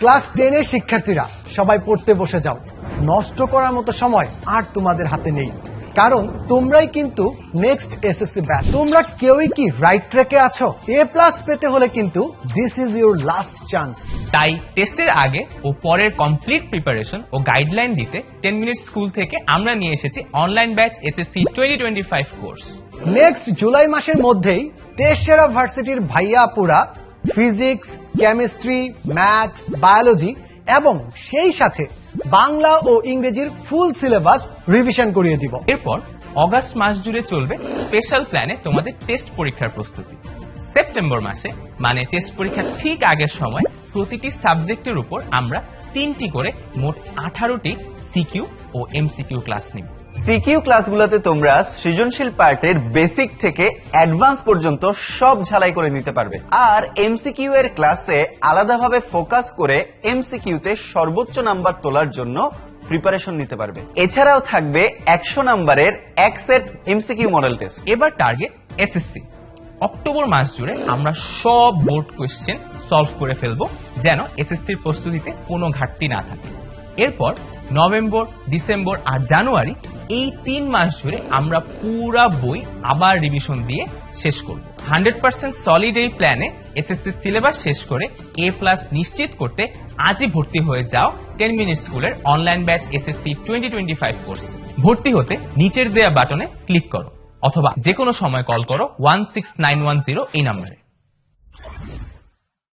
Class টেনের শিক্ষার্থীরা সবাই পড়তে বসে যাও। নষ্ট করার মতো সময় আর তোমাদের হাতে নেই। কারণ তোমরাই কিন্তু নেক্সট এসএসসি ব্যাচ তোমরা কেউই কি রাইট ট্র্যাকে আছো? এ প্লাস পেতে হলে কিন্তু this is your last chance তাই টেস্টের আগে ও পরের কমপ্লিট প্রিপারেশন ও গাইডলাইন দিতে টেন মিনিট স্কুল থেকে আমরা নিয়ে এসেছি online batch SSC twenty twenty five course next July মাসের মধ্যেই তেসরা ভার্সিটির ভাইয়া পুরা ফিজিক্স, কেমিস্ট্রি, ম্যাথ, বায়োলজি এবং সেই সাথে বাংলা ও ইংরেজির ফুল সিলেবাস রিভিশন করিয়ে দিব। এরপর অগাস্ট মাস জুড়ে চলবে স্পেশাল প্ল্যানে তোমাদের টেস্ট পরীক্ষার প্রস্তুতি। সেপ্টেম্বর মাসে মানে টেস্ট পরীক্ষার ঠিক আগের সময়, প্রতিটি সাবজেক্টের উপর আমরা তিনটি করে মোট আঠারোটি সিকিউ ও এমসিকিউ ক্লাস নিব। সিকিউ ক্লাসগুলোতে তোমরা সৃজনশীল পার্টের বেসিক থেকে অ্যাডভান্স পর্যন্ত সব ঝালাই করে নিতে পারবে। আর এমসিকিউ এর ক্লাসে আলাদাভাবে ফোকাস করে এমসিকিউ তে সর্বোচ্চ নাম্বার তোলার জন্য প্রিপারেশন নিতে পারবে। এছাড়াও থাকবে একশো নাম্বারের এক সেট এমসিকিউ মডেল টেস্ট এবার টার্গেট এসএসসি অক্টোবর মাস জুড়ে আমরা সব বোর্ড কোয়েশ্চেন সলভ করে ফেলব, যেন এসএসসির প্রস্তুতিতে কোনো ঘাটতি না থাকে। এরপর নভেম্বর ডিসেম্বর আর জানুয়ারি এই তিন মাস জুড়ে আমরা পুরা বই আবার রিভিশন দিয়ে শেষ করব। হান্ড্রেড পার্সেন্ট সলিড এই প্ল্যানে এসএসসি সিলেবাস শেষ করে এ প্লাস নিশ্চিত করতে আজই ভর্তি হয়ে যাও টেন মিনিট স্কুলের online batch SSC twenty twenty five course ভর্তি হতে নিচের দেয়া বাটনে ক্লিক করো, অথবা যে কোনো সময় কল করো one six nine one zero এই নম্বরে